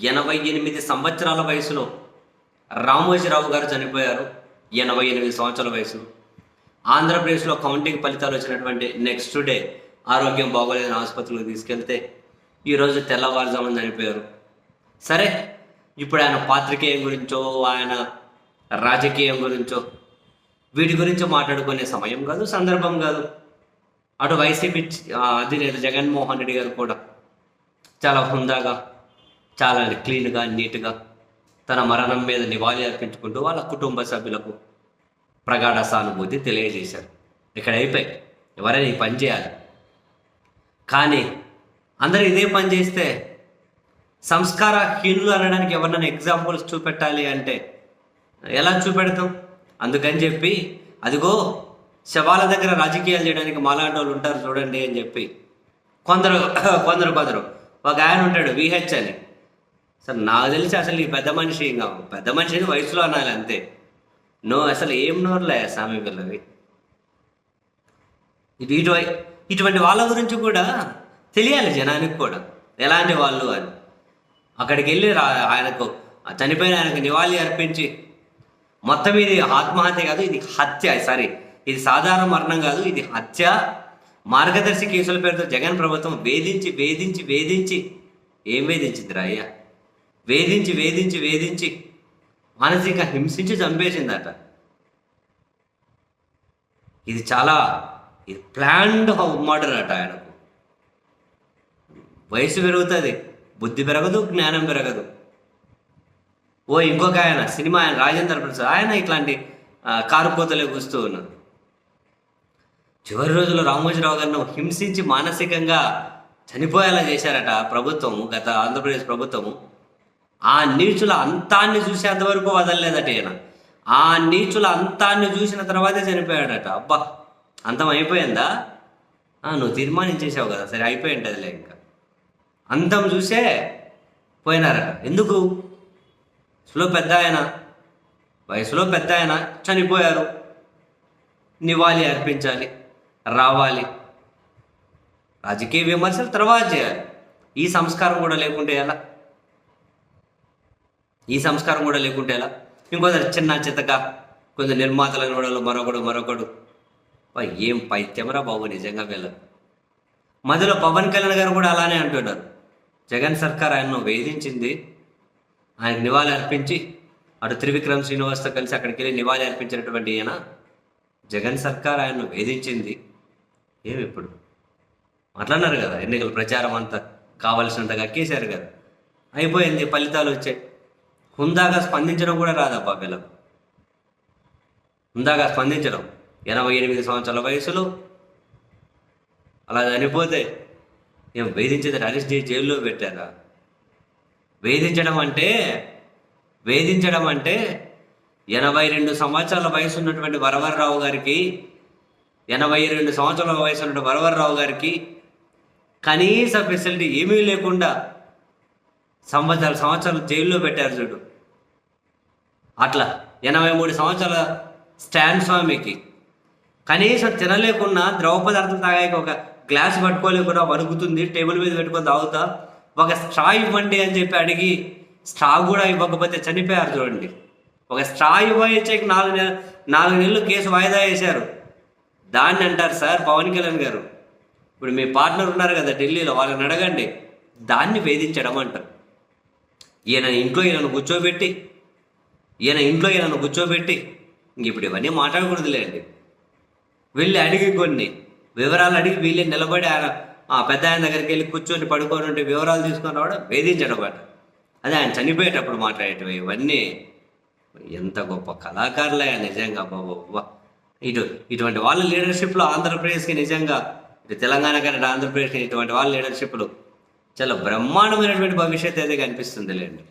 ఎనభై ఎనిమిది సంవత్సరాల వయసులో రామోజీరావు గారు చనిపోయారు. ఎనభై ఎనిమిది సంవత్సరాల వయసులో ఆంధ్రప్రదేశ్లో కౌంటింగ్ ఫలితాలు వచ్చినటువంటి నెక్స్ట్ డే ఆరోగ్యం బాగోలేదని ఆసుపత్రికి తీసుకెళ్తే ఈరోజు తెల్లవారుజామున చనిపోయారు. సరే ఇప్పుడు ఆయన పాత్రికేయం గురించో ఆయన రాజకీయం గురించో వీటి గురించి మాట్లాడుకునే సమయం కాదు సందర్భం కాదు. అటు వైసీపీ అధినేత జగన్మోహన్ రెడ్డి గారు కూడా చాలా హుందాగా చాలా క్లీన్గా నీట్గా తన మరణం మీద నివాళి అర్పించుకుంటూ వాళ్ళ కుటుంబ సభ్యులకు ప్రగాఢ సానుభూతి తెలియజేశారు. ఇక్కడ అయిపోయి ఎవరైనా ఈ పని చేయాలి. కానీ అందరూ ఇదే పని చేస్తే సంస్కార హీనులు అనడానికి ఎవరినైనా ఎగ్జాంపుల్స్ చూపెట్టాలి అంటే ఎలా చూపెడతాం? అందుకని చెప్పి అదిగో శవాల దగ్గర రాజకీయాలు చేయడానికి మాలాంటి వాళ్ళు ఉంటారు చూడండి అని చెప్పి కొందరు కొందరు కొందరు. ఒక ఆయన ఉంటాడు విహెచ్ అని. సార్ నాకు తెలిసి అసలు ఈ పెద్ద మనిషి ఇంకా పెద్ద మనిషిని వయసులో అనాలి అంతే. నో అసలు ఏం నోర్లే స్వామి పిల్లవి. ఇది ఇటు ఇటువంటి వాళ్ళ గురించి కూడా తెలియాలి జనానికి కూడా. ఎలాంటి వాళ్ళు అని. అక్కడికి వెళ్ళి రా ఆయనకు చనిపోయిన ఆయనకు నివాళి అర్పించి మొత్తం ఇది ఆత్మహత్య కాదు ఇది హత్య సారీ. ఇది సాధారణ మరణం కాదు ఇది హత్య. మార్గదర్శి కేసుల పేరుతో జగన్ ప్రభుత్వం వేధించి వేధించి వేధించి ఏం వేధించింది అయ్యా? వేధించి వేధించి వేధించి మానసిక హింసించి చంపేసిందట. ఇది చాలా ఇది ప్లాన్డ్ మర్డర్ అట ఆయనకు. వయసు పెరుగుతుంది బుద్ధి పెరగదు జ్ఞానం పెరగదు. ఓ ఇంకొక ఆయన సినిమా ఆయన రాజేంద్ర ప్రసాద్ ఆయన ఇట్లాంటి కారుపోతలే కూస్తూ ఉన్నారు చివరి రోజుల్లో రామోజీరావు గారిని హింసించి మానసికంగా చనిపోయేలా చేశారట ప్రభుత్వము గత ఆంధ్రప్రదేశ్ ప్రభుత్వము. ఆ నీచుల అంతాన్ని చూసేంత అంతవరకు వదలలేదట ఈయన. ఆ నీచుల అంతాన్ని చూసిన తర్వాతే చనిపోయాడట. అబ్బా అంతం అయిపోయిందా? నువ్వు తీర్మానించేసావు కదా సరే అయిపోయి ఉంటుందిలే ఇంకా. అంతం చూసే పోయినారట. ఎందుకు? వయసులో పెద్ద ఆయన వయసులో పెద్ద ఆయన చనిపోయారు. నివాళి అర్పించాలి రావాలి. రాజకీయ విమర్శలు తర్వాత చేయాలి. ఈ సంస్కారం కూడా లేకుంటే ఎలా? ఈ సంస్కారం కూడా లేకుంటే ఎలా? ఇంకొందరు చిన్న చిత్తగా కొంచెం నిర్మాతలు కూడా మరొకడు మరొకడు. ఏం పైత్యమరా బాబు నిజంగా వీళ్ళకు మధ్యలో పవన్ కళ్యాణ్ గారు కూడా అలానే అంటున్నారు. జగన్ సర్కార్ ఆయన్ను వేధించింది. ఆయనకు నివాళి అర్పించి అటు త్రివిక్రమ్ శ్రీనివాస్తో కలిసి అక్కడికి వెళ్ళి నివాళి అర్పించినటువంటి ఈయన జగన్ సర్కార్ ఆయన్ను వేధించింది. ఏమి ఇప్పుడు? అట్లన్నారు కదా ఎన్నికల ప్రచారం అంతా కావాల్సినంతగా కేసారు కదా అయిపోయింది ఫలితాలు వచ్చాయి. హుందాగా స్పందించడం కూడా రాదబ్బా వీళ్ళకు హుందాగా స్పందించడం. ఎనభై ఎనిమిది సంవత్సరాల వయసులో అలా చనిపోతే ఏం వేధించేది అరెస్ట్ చేసి జైల్లో పెట్టారా? వేధించడం అంటే వేధించడం అంటే ఎనభై రెండు సంవత్సరాల వయసు ఉన్నటువంటి వరవరరావు గారికి ఎనభై రెండు సంవత్సరాల వయసు ఉన్నటువంటి వరవరరావు గారికి కనీస ఫెసిలిటీ ఏమీ లేకుండా సంవత్సరాలు సంవత్సరాలు జైల్లో పెట్టారు చూడు. అట్లా ఎనభై మూడు సంవత్సరాల స్టాండ్ స్వామికి. కనీసం తినలేకున్నా ద్రవ పదార్థం తాగాక ఒక గ్లాస్ పట్టుకోలేకుండా వణుకుతుంది టేబుల్ మీద పెట్టుకొని తాగుతా. ఒక స్ట్రా ఇవ్వండి అని చెప్పి అడిగి స్ట్రా కూడా ఇవ్వకపోతే చనిపోయారు చూడండి. ఒక స్ట్రా ఇవ్వచ్చేకి నాలుగు నెల నాలుగు నెలలు కేసు వాయిదా వేశారు. దాన్ని అంటారు సార్ పవన్ కళ్యాణ్ గారు. ఇప్పుడు మీ పార్ట్నర్ ఉన్నారు కదా ఢిల్లీలో వాళ్ళని అడగండి. దాన్ని వేధించడం అంటారు. ఈయన ఇంట్లో ఈయనను కూర్చోబెట్టి ఈయన ఇంట్లో ఈయనను కూర్చోబెట్టి ఇంక ఇప్పుడు ఇవన్నీ మాట్లాడకూడదులేండి. వెళ్ళి అడిగి కొన్ని వివరాలు అడిగి వీళ్ళే నిలబడి ఆయన ఆ పెద్ద ఆయన దగ్గరికి వెళ్ళి కూర్చొని పడుకొని ఉంటే వివరాలు తీసుకొని రావడం వేధించడబాట అదే ఆయన చనిపోయేటప్పుడు మాట్లాడేటివి ఇవన్నీ. ఎంత గొప్ప కళాకారులే నిజంగా బాబా ఇటు ఇటువంటి వాళ్ళ లీడర్షిప్లో ఆంధ్రప్రదేశ్కి నిజంగా ఇటు తెలంగాణ కానీ ఆంధ్రప్రదేశ్కి ఇటువంటి వాళ్ళ లీడర్షిప్లు చాలా బ్రహ్మాండమైనటువంటి భవిష్యత్ అయితే కనిపిస్తుంది లేండి